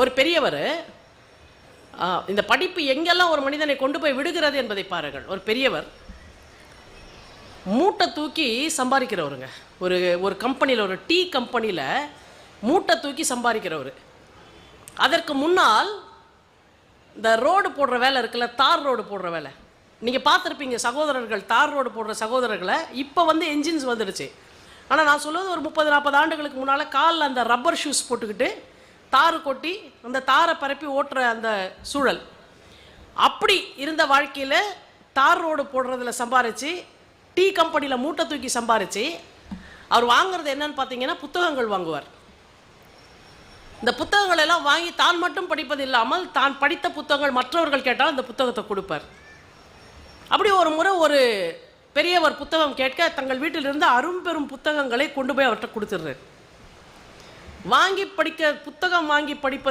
ஒரு பெரியவர் இந்த படிப்பு எங்கெல்லாம் ஒரு மனிதனை கொண்டு போய் விடுகிறது என்பதை பாருங்கள். ஒரு பெரியவர் மூட்டை தூக்கி சம்பாதிக்கிறவருங்க. ஒரு ஒரு கம்பெனியில் ஒரு டீ கம்பெனியில் மூட்டை தூக்கி சம்பாதிக்கிறவர். அதற்கு முன்னால் இந்த ரோடு போடுற வேலை இருக்குல்ல தார் ரோடு போடுற வேலை. நீங்கள் பார்த்துருப்பீங்க சகோதரர்கள் தார் ரோடு போடுற சகோதரர்களை இப்போ வந்து என்ஜின்ஸ் வந்துடுச்சு. ஆனால் நான் சொல்லுவது ஒரு முப்பது நாற்பது ஆண்டுகளுக்கு முன்னால் காலில் அந்த ரப்பர் ஷூஸ் போட்டுக்கிட்டு தார் கொட்டி அந்த தாரை பரப்பி ஓட்டுற அந்த சூழல். அப்படி இருந்த வாழ்க்கையில் தார் ரோடு போடுறதுல சம்பாரித்து டீ கம்பெனியில் மூட்டை தூக்கி சம்பாரித்து அவர் வாங்குறது என்னன்னு பார்த்தீங்கன்னா புத்தகங்கள் வாங்குவார். இந்த புத்தகங்கள் எல்லாம் வாங்கி தான் மட்டும் படிப்பது இல்லாமல் தான் படித்த புத்தகங்கள் மற்றவர்கள் கேட்டால் அந்த புத்தகத்தை கொடுப்பார். அப்படி ஒரு முறை ஒரு பெரியவர் புத்தகம் கேட்க தங்கள் வீட்டிலிருந்து அரும்பெரும் புத்தகங்களை கொண்டு போய் அவர்கிட்ட கொடுத்துடுறாரு. வாங்கி படிக்க புத்தகம் வாங்கி படிப்பது